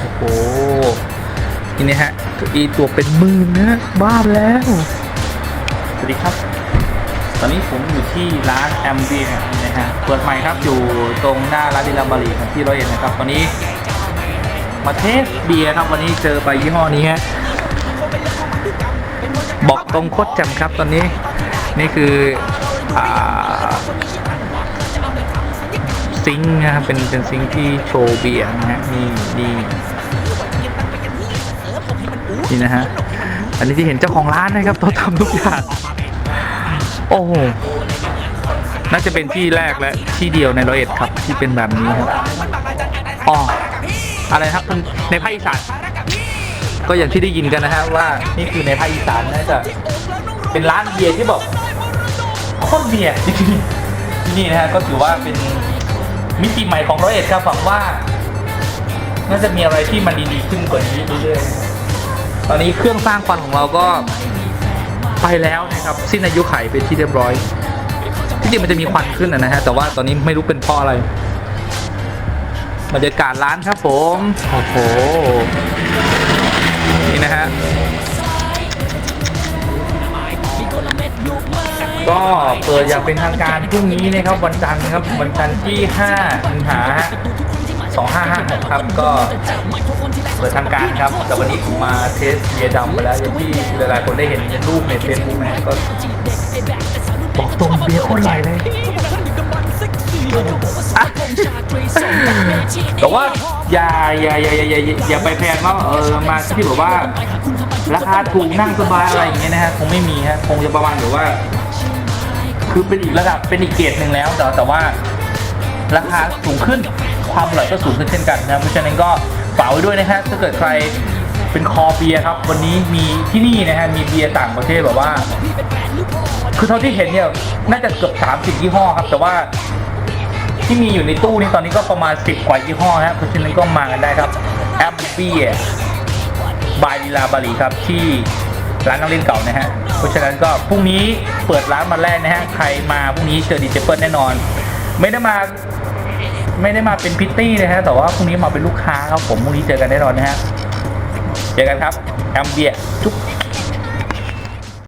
โอ้โหนี่นะฮะเก้าอีตัวเป็นหมื่นนะบ้าแล้ว สวัสดีครับ ตอนนี้ผมอยู่ที่ร้านแอมเบียนะฮะเปิดใหม่ครับอยู่ตรงหน้าร้านดิลาบารีที่ร้อยเอ็ดนะครับตอนนี้มาเทสเบียร์ครับวันนี้เจอไปยี่ห้อนี้ฮะบอกตรงโคตรแจำครับตอนนี้นี่คืออ่า ซิงค์นะครับเป็นเป็นซิงค์ที่โชว์เบียร์นะฮะนี่นี่นี่นะฮะอันนี้ที่เห็นเจ้าของร้านนะครับเขาทำทุกอย่างโอ้โหน่าจะเป็นที่แรกและที่เดียวในร้อยเอ็ดครับที่เป็นแบบนี้ครับอ๋ออะไรครับในภาคอีสานก็อย่างที่ได้ยินกันนะฮะว่านี่คือในภาคอีสานน่าจะเป็นร้านเบียร์ที่แบบโคตรเบียร์จริงๆที่นี่นะฮะก็ถือว่าเป็น มิติใหม่ของร้อยเอ็ดครับหวังว่า น่าจะมีอะไรที่มันดีๆขึ้นกว่านี้เรื่อยๆตอนนี้เครื่องสร้างควันของเราก็ไปแล้วนะครับสิ้นอายุไขเป็นที่เรียบร้อยที่จริงมันจะมีควันขึ้นนะฮะแต่ว่าตอนนี้ไม่รู้เป็นเพราะอะไรบรรยากาศร้านครับผมโอ้โห ก็เปิดอย่างเป็นทางการพรุ่งนี้นะครับวันจันทร์ครับวันจันทร์ที่5สิงหา2556ครับก็เปิดทางการครับ แต่วันนี้ผมมาเทสเบียร์ดำไปแล้วอย่างที่หลายๆคนได้เห็นในรูปในเฟซบุ๊กนะก็บอกตรงเบียร์คตรไหลเลยแต่ว่าอย่าอย่าอย่าอย่าอย่าอย่าไปแพงว่าเออมาที่แบบว่า ราคาถูกนั่งสบายอะไรอย่างเงี้ยนะฮะคงไม่มีฮะคงจะประมาณแบบว่า คือเป็นอีกระดับเป็นอีกเกรดหนึ่งแล้ว แต่แต่ว่าราคาสูงขึ้นความอร่อยก็สูงขึ้นเช่นกันนะเพราะฉะนั้นก็ฝากไว้ด้วยนะฮะถ้าเกิดใครเป็นคอเบียร์ครับ วันนี้มีที่นี่นะฮะมีเบียร์ต่างประเทศแบบว่า คือเท่าที่เห็นเนี่ยน่าจะเกือบ30ยี่ห้อครับ แต่ว่าที่มีอยู่ในตู้นี้ตอนนี้ก็ประมาณ 10 กว่ายี่ห้อครับเพราะฉะนั้นก็มากันได้ครับแอปเบียบายลีลาบาลีครับที่ ร้านน้องเล่นเก่านะฮะ เพราะฉะนั้นก็พรุ่งนี้เปิดร้านมาแรกนะฮะ ใครมาพรุ่งนี้เจอดีเจเปิลแน่นอน ไม่ได้มาไม่ได้มาเป็นพิตตี้นะฮะ แต่ว่าพรุ่งนี้มาเป็นลูกค้าครับผมพรุ่งนี้เจอกันแน่นอนนะฮะ เจอกันครับแอมเบียจุ๊บ